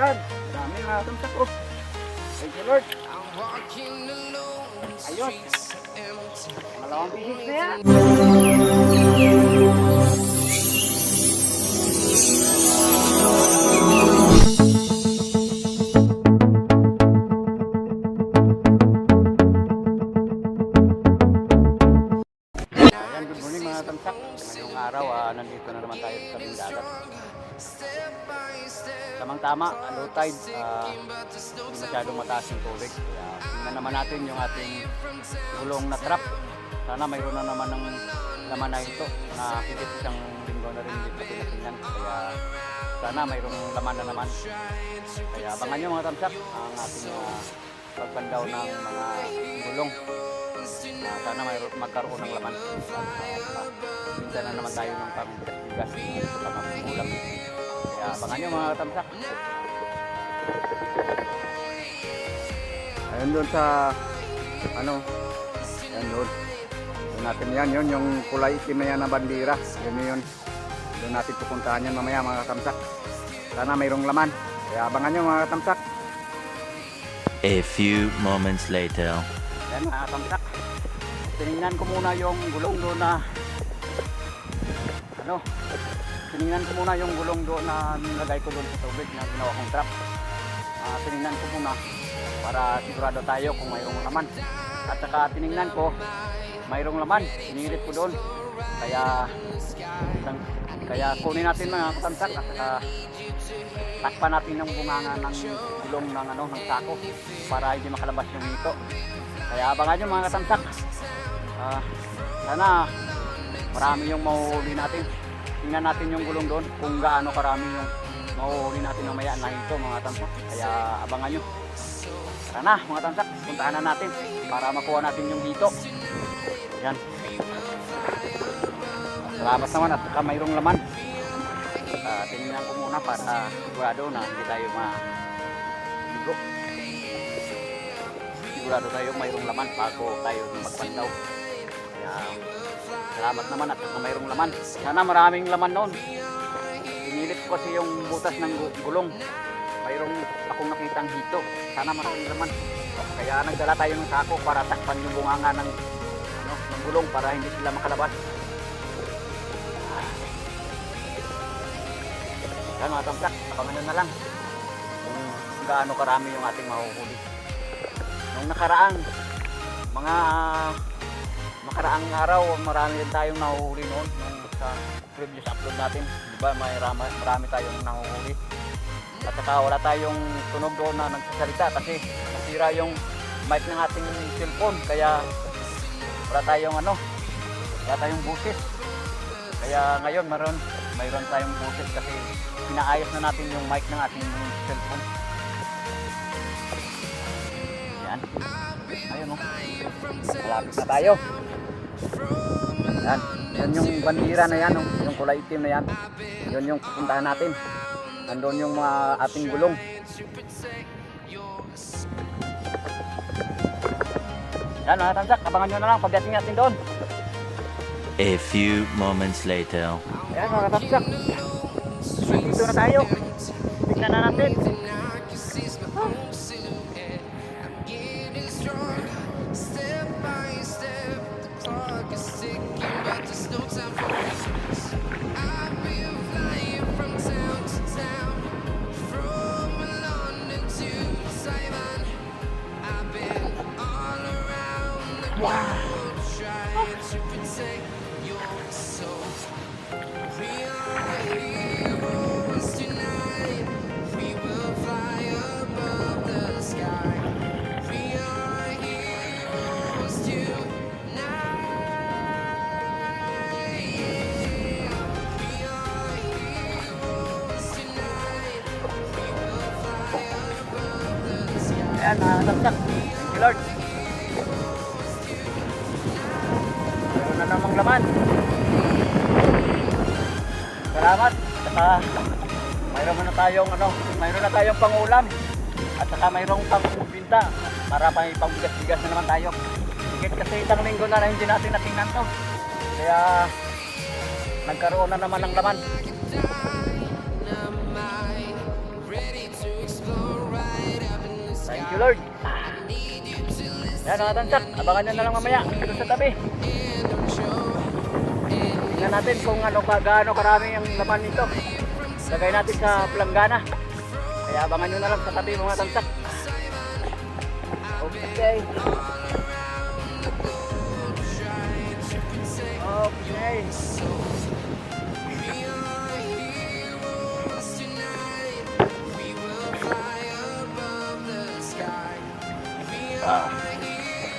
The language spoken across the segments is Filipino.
Yan. Dami mga tamsak oh. Thank you Lord. Ayos. Malawang bihis na yan. Low tide, ah, hindi masyadong mataas yung tubig. Kaya tingnan naman natin yung ating gulong na trap. Sana mayroon na naman ng laman na ito na higit isang linggo na rin hindi natin natingnan. Kaya sana mayroong laman na naman. Kaya abangan nyo mga tamsak ang ating uh, pagbandaw ng mga gulong. Ah, sana mayroon magkaroon ng laman. Uh, minsan na naman tayo ng pangbigas sa mga. Kaya abangan nyo mga tamsak. Ayun doon sa ano, ayun doon. Doon natin yan, yun yung kulay itim na yan na bandira. Yun yun. Doon natin pupuntahan yan mamaya mga tamsak. Sana mayroong laman. Kaya abangan nyo mga tamsak. A few moments later. Yan mga tamsak. Tinignan ko muna yung gulong doon na ano tinignan ko muna yung gulong doon na nilagay ko doon sa tubig na ginawa kong trap. Ah, tinignan ko muna para sigurado tayo kung mayroong laman. At saka tinignan ko mayroong laman. Sinirit ko doon. Kaya isang- kaya kunin natin mga katamsak at saka takpan natin yung bunganga ng gulong ng ano ng sako para hindi makalabas yung hito. Kaya abangan nyo mga katamsak. Ah, sana marami yung mahuhuli natin. Tingnan natin yung gulong doon kung gaano karami yung mahuhuli natin mamaya na ito mga tamsak. Kaya abangan nyo. Tara na mga tamsak, puntahan na natin para makuha natin yung hito. Yan. Salamat naman at saka mayroong laman. Uh, tingnan ko muna para sigurado na hindi tayo ma-ligo. Sigurado tayo mayroong laman bago tayo magpandaw. Kaya salamat naman at saka mayroong laman. Sana maraming laman noon. Pinilit ko kasi yung butas ng gu- gulong. Mayroong akong nakitang hito. Sana maraming laman. Kaya nagdala tayo ng sako para takpan yung bunganga ng, ano, ng gulong para hindi sila makalabas. Yan mga abangan nyo na lang kung gaano karami yung ating mahuhuli. Nung nakaraang mga makaraang araw, marami din tayong nahuhuli noon nung sa previous upload natin. Di ba may marami, marami tayong nahuhuli. At saka wala tayong tunog doon na nagsasalita kasi nasira yung mic ng ating cellphone. Kaya wala tayong ano, wala tayong busis. Kaya ngayon meron, mayroon tayong busis kasi pinaayos na natin yung mic ng ating cellphone. Yan. Ayun o. Malapit na tayo. Yan. Yan yung bandira na yan, yung kulay itim na yan. Yun yung pupuntahan natin. Nandun yung mga ating gulong. Yan mga tamsak, abangan nyo na lang pagdating natin doon. A few moments later. Ayan mga kapsak. Dito na tayo. Tignan na natin. Ayan namang laman. Salamat. Saka mayroon na tayong ano, mayroon na tayong pangulam. At saka mayroong pangbinta para may pangbigas-bigas na naman tayo. Higit kasi isang linggo na, na hindi natin natingnan to. Kaya nagkaroon na naman ng laman. ready to Lord. Yan mga tansak, abangan nyo na lang mamaya dito sa tabi. Tingnan natin kung ano ka, gaano karami ang laman nito. Lagay natin sa planggana. Kaya abangan nyo na lang sa tabi mga tansak. Okay. Okay. Ah.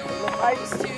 Tulong ay.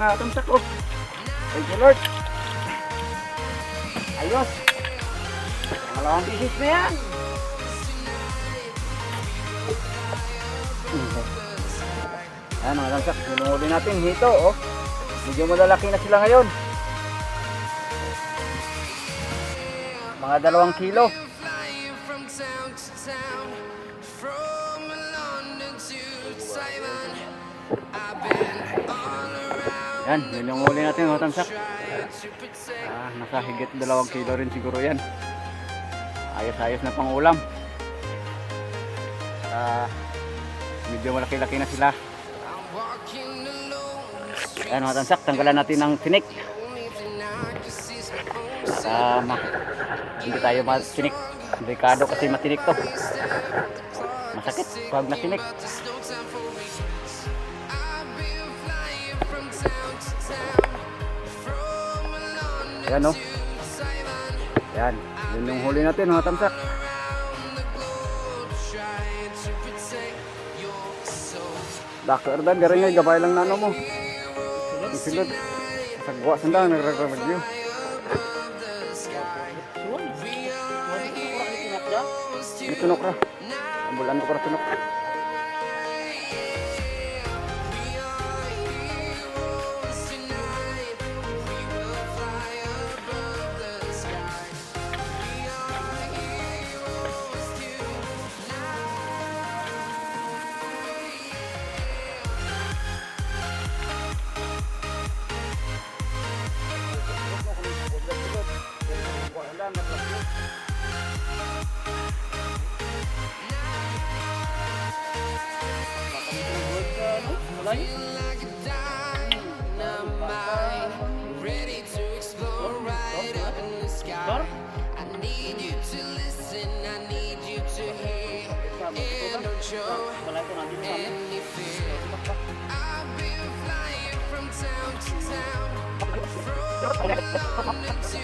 Mga tamsak oh. Thank you Lord. Ayos. Pangalawang bisis na yan. Ayan mga tamsak. Sinunguli natin hito oh. Medyo malalaki na sila ngayon. Mga dalawang kilo. Yan, yun yung huli natin mga tamsak. to protect. Ah, nasa higit dalawang kilo rin siguro yan. Ayos-ayos na pang ulam. Ah, medyo malaki-laki na sila. Ayan mga tansak, tanggalan natin ng tinik. Para ma hindi tayo matinik. Delikado kasi matinik to. Masakit pag natinik. Ayan o. to Taiwan. Yan, yun yung huli natin mga tamsak. Dako Erdan, dari nga gabay lang nano mo. Isilod. Sagwa sandang nagre-review. Itunok ra. Ambulan ko ra tunok. Ready to explore right up in the sky. I need you to listen, I need you to hear. And don't show any fear. I've been flying from town to town, from London to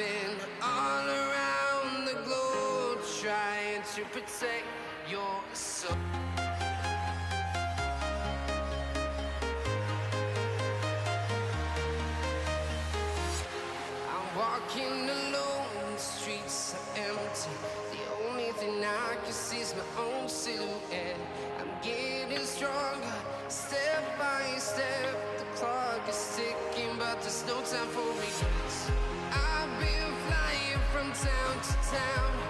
been all around the globe trying to protect your soul. I'm walking alone, the streets are empty. The only thing I can see is my own silhouette. sound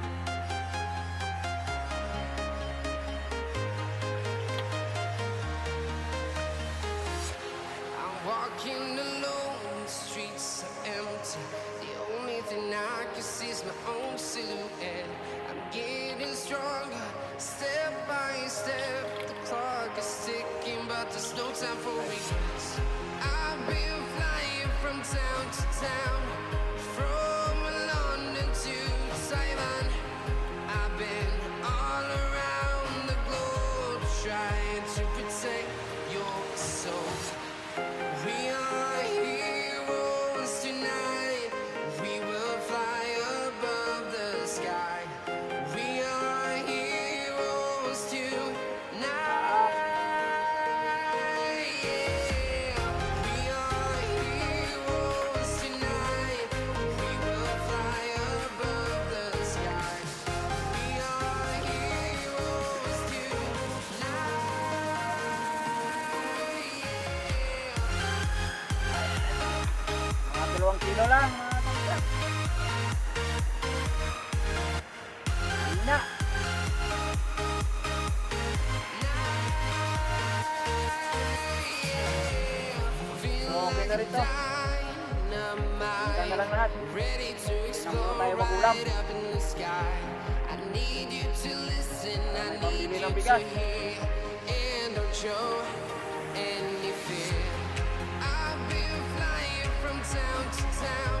There's no time for reasons. I've been flying from town to town, from London to Taiwan. I've been all around the globe trying. Sky. I need you to listen, I need you to hear, and don't show any fear. I've been flying from town to town,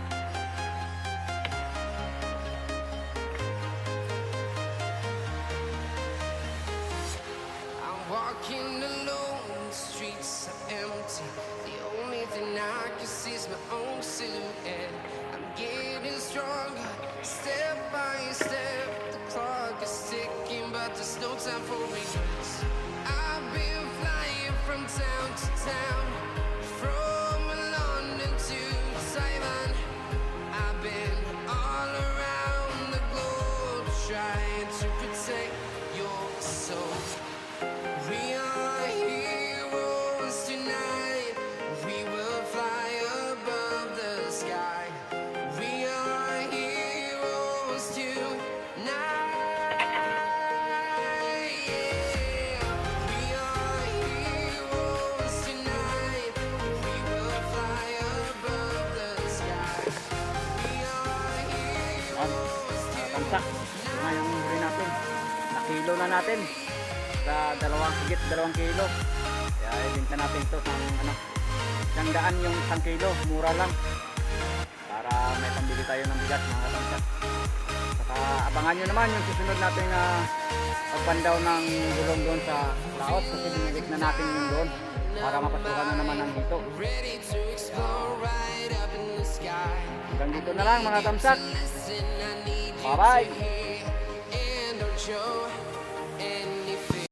Town heroes Tamsak. Ito nga yung huli natin. Nakilo na natin. Sa dalawang higit dalawang kilo. Kaya ibenta natin ito ng ano. Isang daan yung isang kilo. Mura lang. Para may pambili tayo ng bigas mga katamsak. Saka abangan nyo naman yung susunod natin na pagpandaw ng gulong doon sa laot. Kasi binilik na natin yung doon. Para mapasukan na naman ng dito. Hanggang dito na lang mga tamsak. Bye-bye.